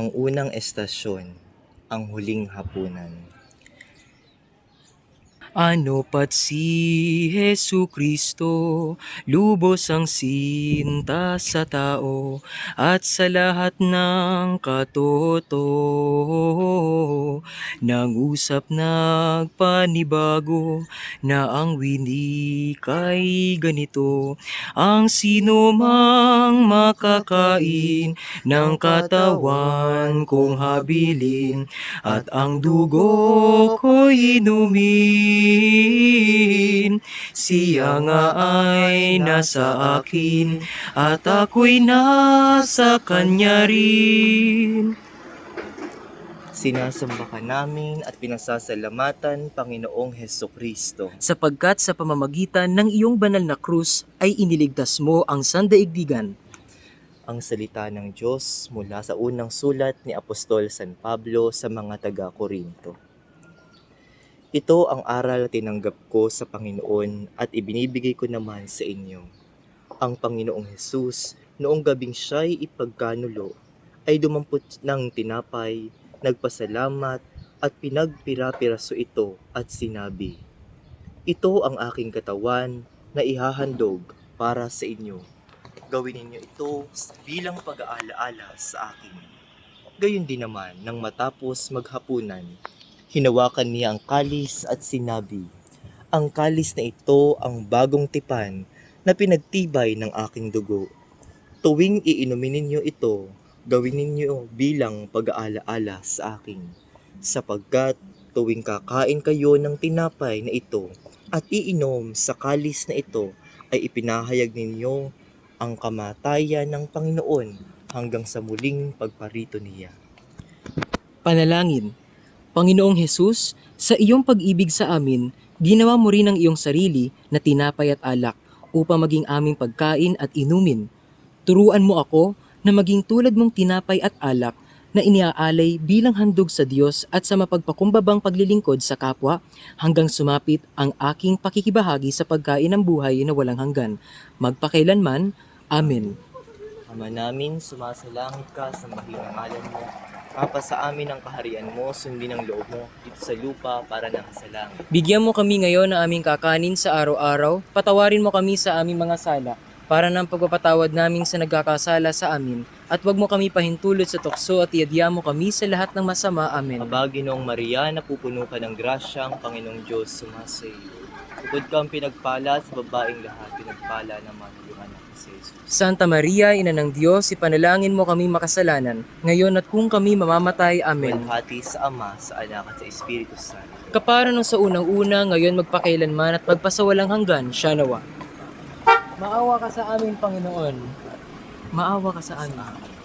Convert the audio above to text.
Ang unang estasyon, ang huling hapunan. Ano pat si Hesu Kristo, lubos ang sinta sa tao at sa lahat ng katoto. Nangusap nagpanibago na ang winik ay ganito. Ang sino mang makakain ng katawan kong habilin at ang dugo ko'y inumin. Siya nga ay nasa akin at ako'y nasa kanya rin. Sinasamba ka namin at pinasasalamatan, Panginoong Heso Kristo. sapagkat sa pamamagitan ng iyong banal na krus ay iniligtas mo ang sandaigdigan. Ang salita ng Diyos mula sa unang sulat ni Apostol San Pablo sa mga taga-Korinto. Ito ang aral na tinanggap ko sa Panginoon at ibinibigay ko naman sa inyo. Ang Panginoong Hesus, noong gabing siya'y ipagkanulo, ay dumampot ng tinapay, nagpasalamat at pinagpira-piraso ito at sinabi, Ito ang aking katawan na ihahandog para sa inyo. Gawin ninyo ito bilang pag-aalaala sa akin. Gayon din naman nang matapos maghapunan, hinawakan niya ang kalis at sinabi, Ang kalis na ito ang bagong tipan na pinagtibay ng aking dugo. Tuwing iinumin ninyo ito, gawin ninyo bilang pag-aalaala sa akin. Sapagkat tuwing kakain kayo ng tinapay na ito at iinom sa kalis na ito, ay ipinahayag ninyo ang kamatayan ng Panginoon hanggang sa muling pagparito niya. Panalangin, Panginoong Hesus, sa iyong pag-ibig sa amin, ginawa mo rin ang iyong sarili na tinapay at alak upang maging aming pagkain at inumin. Turuan mo ako na maging tulad mong tinapay at alak na iniaalay bilang handog sa Diyos at sa mapagpakumbabang paglilingkod sa kapwa hanggang sumapit ang aking pakikibahagi sa pagkain ng buhay na walang hanggan. Magpakailanman. Amen. Ama namin, sumasalangit ka sa mahinang ngalan mo. Papa sa amin ang kaharian mo, sundin ang loob mo, dito sa lupa para na sa langit. Bigyan mo kami ngayon ng aming kakanin sa araw-araw. Patawarin mo kami sa aming mga sala para ng pagpapatawad namin sa nagkakasala sa amin. At huwag mo kami pahintulot sa tukso at iadya mo kami sa lahat ng masama. Amen. Aba, Ginoong Maria, napupuno ka ng grasya, ang Panginoong Diyos sumasa iyo. Bukod kang pinagpala sa babaeng lahat, pinagpala naman iyong anak si Jesus. Santa Maria, Ina ng Diyos, ipanalangin mo kami makasalanan, ngayon at kung kami mamamatay. Amen. Walhati sa Ama, sa Anak at sa Espiritu Santo. Kapara nung sa unang-una, ngayon magpakailanman at magpasawalang hanggan, siya nawa. Maawa ka sa amin, Panginoon. Maawa ka sa amin.